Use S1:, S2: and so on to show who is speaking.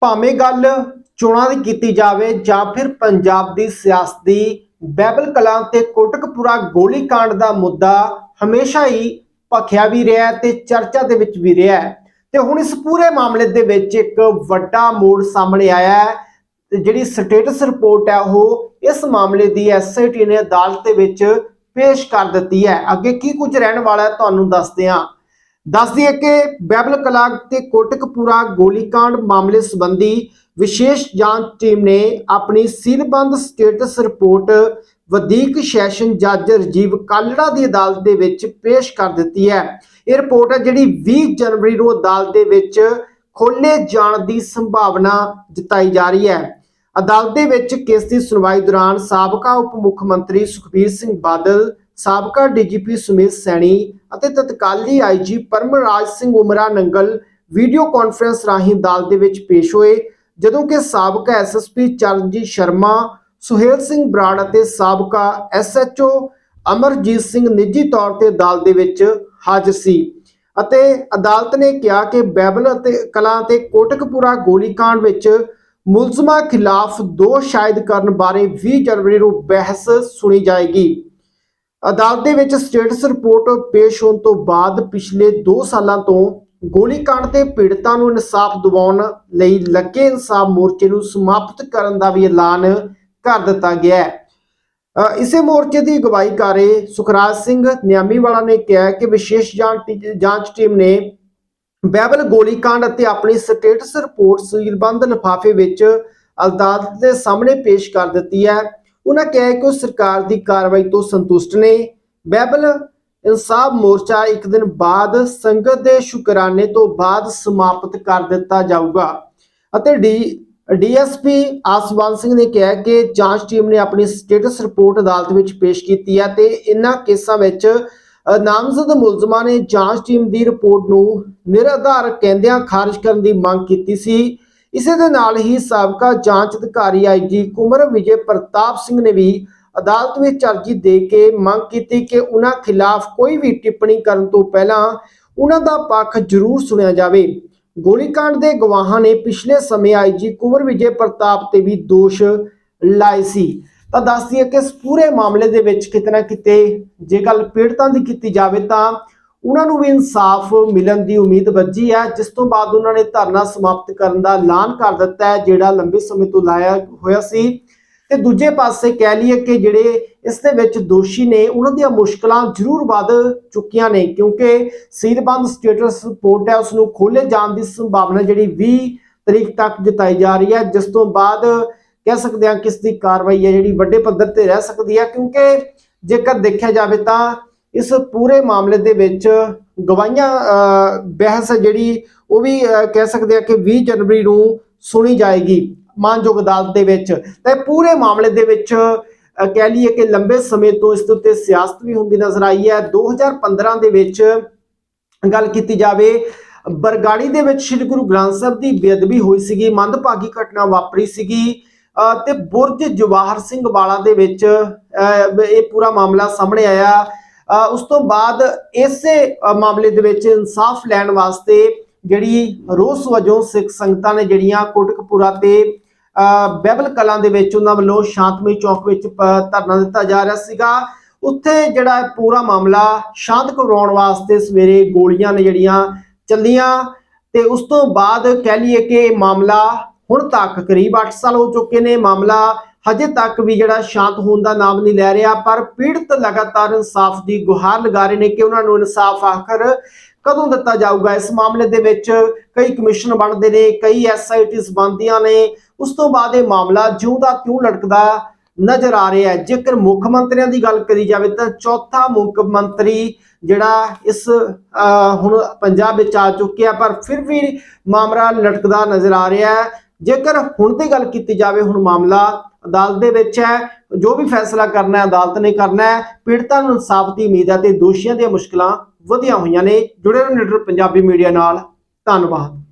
S1: ਭਾਵੇਂ ਗੱਲ ਚੋਣਾਂ ਦੀ ਕੀਤੀ ਜਾਵੇ ਜਾਂ ਫਿਰ ਪੰਜਾਬ ਦੀ ਸਿਆਸਤ ਦੀ ਬੈਬਲ ਕਲਾਂ ਤੇ ਕੋਟਕਪੂਰਾ ਗੋਲੀकांड ਦਾ ਮੁੱਦਾ ਹਮੇਸ਼ਾ ਹੀ ਭਖਿਆ ਵੀ ਰਿਹਾ ਹੈ ਤੇ ਚਰਚਾ ਦੇ ਵਿੱਚ ਵੀ ਰਿਹਾ ਹੈ। ਤੇ ਹੁਣ ਇਸ ਪੂਰੇ ਮਾਮਲੇ ਦੇ ਵਿੱਚ ਇੱਕ ਵੱਡਾ ਮੋੜ ਸਾਹਮਣੇ ਆਇਆ ਹੈ ਤੇ ਜਿਹੜੀ ਸਟੇਟਸ ਰਿਪੋਰਟ ਹੈ ਉਹ ਇਸ ਮਾਮਲੇ ਦੀ ਐਸਆਈਟੀ ਨੇ ਅਦਾਲਤ ਦੇ ਵਿੱਚ ਪੇਸ਼ ਕਰ ਦਿੱਤੀ ਹੈ। ਅੱਗੇ ਕੀ ਕੁਝ ਰਹਿਣ ਵਾਲਾ ਹੈ ਤੁਹਾਨੂੰ ਦੱਸਦੇ ਹਾਂ। ਦੱਸ ਦਈਏ ਕਿ ਬੈਬਲ ਕਲਾਕ ਤੇ ਕੋਟਕਪੂਰਾ ਗੋਲੀकांड ਮਾਮਲੇ ਸੰਬੰਧੀ ਵਿਸ਼ੇਸ਼ ਜਾਂਚ ਟੀਮ ਨੇ ਆਪਣੀ ਸੀਲਬੰਦ ਸਟੇਟਸ ਰਿਪੋਰਟ ਵਧੀਕ ਸੈਸ਼ਨ ਜੱਜ ਰਜੀਵ ਕਾਲੜਾ ਦੀ ਅਦਾਲਤ ਦੇ ਵਿੱਚ ਪੇਸ਼ ਕਰ ਦਿੱਤੀ ਹੈ। ਇਹ ਰਿਪੋਰਟ ਹੈ ਜਿਹੜੀ 20 ਜਨਵਰੀ ਨੂੰ ਅਦਾਲਤ ਦੇ ਵਿੱਚ ਖੋਲੇ ਜਾਣ ਦੀ ਸੰਭਾਵਨਾ ਜਤਾਈ ਜਾ ਰਹੀ ਹੈ। ਅਦਾਲਤ ਦੇ ਵਿੱਚ ਕੇਸ ਦੀ ਸੁਣਵਾਈ ਦੌਰਾਨ ਸਾਬਕਾ ਉਪ ਮੁੱਖ ਮੰਤਰੀ ਸੁਖਬੀਰ ਸਿੰਘ ਬਾਦਲ ਸਾਬਕਾ ਡੀਜੀਪੀ ਸੁਮੇਧ ਸੈਣੀ ਅਤੇ ਤਤਕਾਲੀ IG Paramraj Singh Umranangal video conference ਰਾਹੀਂ ਅਦਾਲਤ ਦੇ ਵਿੱਚ ਪੇਸ਼ ਹੋਏ, ਜਦੋਂ ਕਿ ਸਾਬਕਾ ਐਸਐਸਪੀ ਚਰਨਜੀਤ ਸ਼ਰਮਾ, ਸੁਹੇਲ ਸਿੰਘ ਬਰਾੜ ਅਤੇ ਸਾਬਕਾ ਐਸਐਚਓ ਅਮਰਜੀਤ ਸਿੰਘ ਨਿੱਜੀ ਤੌਰ ਤੇ ਅਦਾਲਤ ਦੇ ਵਿੱਚ ਹਾਜ਼ਰ ਸੀ ਅਤੇ ਅਦਾਲਤ ਨੇ ਕਿਹਾ ਕਿ ਬੈਬਲ ਅਤੇ ਕਲਾਂ ਤੇ ਕੋਟਕਪੂਰਾ ਗੋਲੀकांड ਵਿੱਚ ਮੁਲਜ਼ਮਾਂ ਖਿਲਾਫ ਦੋਸ਼ ਸ਼ਾਇਦ ਕਰਨ ਬਾਰੇ 20 ਜਨਵਰੀ ਨੂੰ ਬਹਿਸ ਸੁਣੀ ਜਾਏਗੀ। ਅਦਾਲਤ ਦੇ ਵਿੱਚ ਸਟੇਟਸ ਰਿਪੋਰਟ ਪੇਸ਼ ਹੋਣ ਤੋਂ ਬਾਅਦ ਪਿਛਲੇ 2 ਸਾਲਾਂ ਤੋਂ ਗੋਲੀਕਾਂਡ ਦੇ ਪੀੜਤਾਂ ਨੂੰ ਇਨਸਾਫ ਦਿਵਾਉਣ ਲਈ ਲੱਗੇ ਇਨਸਾਫ ਮੋਰਚੇ ਨੂੰ ਸਮਾਪਤ ਕਰਨ ਦਾ ਵੀ ਐਲਾਨ ਕਰ ਦਿੱਤਾ ਗਿਆ ਹੈ। ਇਸੇ ਮੋਰਚੇ ਦੀ ਅਗਵਾਈ ਕਰੇ ਸੁਖਰਾਜ ਸਿੰਘ ਨਿਆਮੀਵਾਲਾ ਨੇ ਕਿਹਾ ਕਿ ਵਿਸ਼ੇਸ਼ ਜਾਂਚ ਟੀਮ ਨੇ ਬੈਬਲ ਗੋਲੀਕਾਂਡ ਅਤੇ ਆਪਣੀ ਸਟੇਟਸ ਰਿਪੋਰਟ ਸੀਲਬੰਦ ਲਿਫਾਫੇ ਵਿੱਚ ਅਦਾਲਤ ਦੇ ਸਾਹਮਣੇ ਪੇਸ਼ ਕਰ ਦਿੱਤੀ ਹੈ। ਉਹਨਾਂ ਕਿਹਾ ਕਿ ਉਹ ਸਰਕਾਰ ਦੀ ਕਾਰਵਾਈ ਤੋਂ ਸੰਤੁਸ਼ਟ ਨੇ। ਬੈਬਲ ਇਨਸਾਫ ਮੋਰਚਾ ਇੱਕ ਦਿਨ ਬਾਅਦ ਸੰਗਤ ਦੇ ਸ਼ੁਕਰਾਨੇ ਤੋਂ ਬਾਅਦ ਸਮਾਪਤ ਕਰ ਦਿੱਤਾ ਜਾਊਗਾ ਅਤੇ ਡੀ, ਡੀਐਸਪੀ ਆਸਵਾਨ ਸਿੰਘ ਨੇ ਕਿਹਾ ਕਿ ਜਾਂਚ ਟੀਮ ਨੇ ਆਪਣੀ ਸਟੇਟਸ ਰਿਪੋਰਟ ਅਦਾਲਤ ਵਿੱਚ ਪੇਸ਼ ਕੀਤੀ ਹੈ ਤੇ ਇਨ੍ਹਾਂ ਕੇਸਾਂ ਵਿੱਚ ਨਾਮਜ਼ਦ ਮੁਲਜ਼ਮਾਂ ਨੇ ਜਾਂਚ ਟੀਮ ਦੀ ਰਿਪੋਰਟ ਨੂੰ ਨਿਰਾਧਾਰ ਕਹਿੰਦਿਆਂ ਖਾਰਜ ਕਰਨ ਦੀ ਮੰਗ ਕੀਤੀ ਸੀ। ਇਸੇ ਦੇ ਨਾਲ ਹੀ ਸਾਬਕਾ ਜਾਂਚ ਅਧਿਕਾਰੀ ਆਈਜੀ ਕੁਮਰ ਵਿਜੇ ਪ੍ਰਤਾਪ ਸਿੰਘ ਨੇ ਵੀ ਅਦਾਲਤ ਵਿੱਚ ਅਰਜ਼ੀ ਦੇ ਕੇ ਮੰਗ ਕੀਤੀ ਕਿ ਉਹਨਾਂ ਖਿਲਾਫ ਕੋਈ ਵੀ ਟਿੱਪਣੀ ਕਰਨ ਤੋਂ ਪਹਿਲਾਂ ਉਹਨਾਂ ਦਾ ਪੱਖ ਜ਼ਰੂਰ ਸੁਣਿਆ ਜਾਵੇ। ਗੋਲੀकांड ਦੇ ਗਵਾਹਾਂ ਨੇ ਪਿਛਲੇ ਸਮੇਂ ਆਈਜੀ ਕੁਮਰ ਵਿਜੇ ਪ੍ਰਤਾਪ ਤੇ ਵੀ ਦੋਸ਼ ਲਾਏ ਸੀ। ਤਾਂ ਦੱਸਦੀ ਹੈ ਕਿ ਇਸ ਪੂਰੇ ਮਾਮਲੇ ਦੇ ਵਿੱਚ ਕਿਤੇ ਨਾ ਕਿਤੇ ਜੇ ਗੱਲ ਪੀੜਤਾਂ ਦੀ ਕੀਤੀ ਜਾਵੇ ਤਾਂ ਉਹਨਾਂ ਨੂੰ ਵੀ ਇਨਸਾਫ ਮਿਲਣ ਦੀ ਉਮੀਦ ਵੱਜੀ ਹੈ, ਜਿਸ ਤੋਂ ਬਾਅਦ ਉਹਨਾਂ ਨੇ ਧਰਨਾ ਸਮਾਪਤ ਕਰਨ ਦਾ ਐਲਾਨ ਕਰ ਦਿੱਤਾ ਹੈ, ਜਿਹੜਾ ਲੰਬੇ ਸਮੇਂ ਤੋਂ ਲਾਇਆ ਹੋਇਆ ਸੀ। ਤੇ ਦੂਜੇ ਪਾਸੇ ਕਹਿ ਲਈਏ ਕਿ ਜਿਹੜੇ ਇਸ ਦੇ ਵਿੱਚ ਦੋਸ਼ੀ ਨੇ, ਉਹਨਾਂ ਦੀਆਂ ਮੁਸ਼ਕਲਾਂ ਜ਼ਰੂਰ ਵੱਧ ਚੁੱਕੀਆਂ ਨੇ, ਕਿਉਂਕਿ ਸੀਲਬੰਦ ਸਟੇਟਸ ਰਿਪੋਰਟ ਹੈ ਉਸ ਨੂੰ ਖੋਲੇ ਜਾਣ ਦੀ ਸੰਭਾਵਨਾ ਜਿਹੜੀ 20 ਤਰੀਕ ਤੱਕ ਜਤਾਈ ਜਾ ਰਹੀ ਹੈ, ਜਿਸ ਤੋਂ ਬਾਅਦ ਕਹਿ ਸਕਦੇ ਹਾਂ ਕਿ ਇਸ ਦੀ ਕਾਰਵਾਈ ਹੈ, ਜਿਹੜੀ ਵੱਡੇ ਪੱਧਰ ਤੇ ਰਹਿ ਸਕਦੀ ਹੈ, ਕਿਉਂਕਿ ਜੇਕਰ ਦੇਖਿਆ ਜਾਵੇ ਤਾਂ ਇਸ ਪੂਰੇ ਮਾਮਲੇ ਦੇ ਵਿੱਚ ਗਵਾਹੀਆਂ ਅਹ, ਬਹਿਸ ਹੈ ਜਿਹੜੀ ਉਹ ਵੀ ਅਹ, ਕਹਿ ਸਕਦੇ ਹਾਂ ਕਿ 20 ਜਨਵਰੀ ਨੂੰ ਸੁਣੀ ਜਾਏਗੀ ਮਾਨਯੋਗ ਅਦਾਲਤ ਦੇ ਵਿੱਚ। ਤੇ ਪੂਰੇ ਮਾਮਲੇ ਦੇ ਵਿੱਚ ਕਹਿ ਲਈਏ ਕਿ ਲੰਬੇ ਸਮੇਂ ਤੋਂ ਇਸ ਉੱਤੇ ਸਿਆਸਤ ਵੀ ਹੁੰਦੀ ਨਜ਼ਰ ਆਈ ਹੈ। 2015 ਦੇ ਵਿੱਚ ਗੱਲ ਕੀਤੀ ਜਾਵੇ ਬਰਗਾੜੀ ਦੇ ਵਿੱਚ ਸ੍ਰੀ ਗੁਰੂ ਗ੍ਰੰਥ ਸਾਹਿਬ ਦੀ ਬੇਅਦਬੀ ਹੋਈ ਸੀਗੀ ਮੰਦਭਾਗੀ ਘਟਨਾ ਵਾਪਰੀ ਸੀਗੀ ਅਹ ਤੇ ਬੁਰਜ ਜਵਾਹਰ ਸਿੰਘ ਵਾਲਾ ਦੇ ਵਿੱਚ ਅਹ, ਇਹ ਪੂਰਾ ਮਾਮਲਾ ਸਾਹਮਣੇ ਆਇਆ। ਉਸ ਤੋਂ ਬਾਅਦ ਇਸੇ ਮਾਮਲੇ ਦੇ ਵਿੱਚ ਇਨਸਾਫ ਲੈਣ ਵਾਸਤੇ ਜਿਹੜੀ ਰੋਸ ਵਜੋਂ ਸਿੱਖ ਸੰਗਤਾਂ ਨੇ ਜਿਹੜੀਆਂ ਕੋਟਕਪੂਰਾ ਤੇ ਅਹ, ਬੈਬਲ ਕਲਾਂ ਦੇ ਵਿੱਚ ਉਹਨਾਂ ਵੱਲੋਂ ਸ਼ਾਂਤਮਈ ਚੌਕ ਵਿੱਚ ਧਰਨਾ ਦਿੱਤਾ ਜਾ ਰਿਹਾ ਸੀਗਾ। ਉੱਥੇ ਜਿਹੜਾ ਪੂਰਾ ਮਾਮਲਾ ਸ਼ਾਂਤ ਕਰਵਾਉਣ ਵਾਸਤੇ ਸਵੇਰੇ ਗੋਲੀਆਂ ਨੇ ਜਿਹੜੀਆਂ ਚੱਲੀਆਂ ਤੇ ਉਸ ਤੋਂ ਬਾਅਦ ਕਹਿ ਲਈਏ ਕਿ ਮਾਮਲਾ ਹੁਣ ਤੱਕ ਕਰੀਬ 8 ਸਾਲ ਹੋ ਚੁੱਕੇ ਨੇ। ਮਾਮਲਾ ਹਜੇ ਤੱਕ ਵੀ ਜਿਹੜਾ ਸ਼ਾਂਤ ਹੋਣ ਦਾ ਨਾਮ ਨਹੀਂ ਲੈ ਰਿਹਾ ਪਰ ਪੀੜਤ ਲਗਾਤਾਰ ਇਨਸਾਫ ਦੀ ਗੁਹਾਰ ਲਗਾ ਰਹੇ ਨੇ ਕਿ ਉਹਨਾਂ ਨੂੰ ਇਨਸਾਫ ਆਖਰ ਕਦੋਂ ਦਿੱਤਾ ਜਾਊਗਾ? ਇਸ ਮਾਮਲੇ ਦੇ ਵਿੱਚ ਕਈ ਕਮਿਸ਼ਨ ਬਣਦੇ ਨੇ ਕਈ ਐਸਆਈਟੀਸ ਬਣਦੀਆਂ ਨੇ। ਉਸ ਤੋਂ ਬਾਅਦ ਇਹ ਮਾਮਲਾ ਜਿਉਂ ਦਾ ਤਿਉਂ ਲਟਕਦਾ ਨਜ਼ਰ ਆ ਰਿਹਾ ਹੈ। ਜੇਕਰ ਮੁੱਖ ਮੰਤਰੀਆਂ ਦੀ ਗੱਲ ਕਰੀ ਜਾਵੇ ਤਾਂ ਚੌਥਾ ਮੁੱਖ ਮੰਤਰੀ ਜਿਹੜਾ ਇਸ ਅਹ, ਹੁਣ ਪੰਜਾਬ ਵਿੱਚ ਆ ਚੁੱਕਿਆ ਪਰ ਫਿਰ ਵੀ ਮਾਮਲਾ ਲਟਕਦਾ ਨਜ਼ਰ ਆ ਰਿਹਾ ਹੈ। ਜੇਕਰ ਹੁਣ ਦੀ ਗੱਲ ਕੀਤੀ ਜਾਵੇ, ਹੁਣ ਮਾਮਲਾ ਅਦਾਲਤ ਦੇ ਵਿੱਚ ਹੈ, ਜੋ ਵੀ ਫੈਸਲਾ ਕਰਨਾ ਹੈ, ਅਦਾਲਤ ਨੇ ਕਰਨਾ ਹੈ, ਪੀੜਤਾਂ ਨੂੰ ਇਨਸਾਫ ਦੀ ਉਮੀਦ ਹੈ ਤੇ ਦੋਸ਼ੀਆਂ ਦੀਆਂ ਮੁਸ਼ਕਲਾਂ ਵਧੀਆਂ ਹੋਈਆਂ ਨੇ। ਜੁੜੇ ਰਹੋ ਨਿਡਰ ਪੰਜਾਬੀ ਮੀਡੀਆ ਨਾਲ। ਧੰਨਵਾਦ।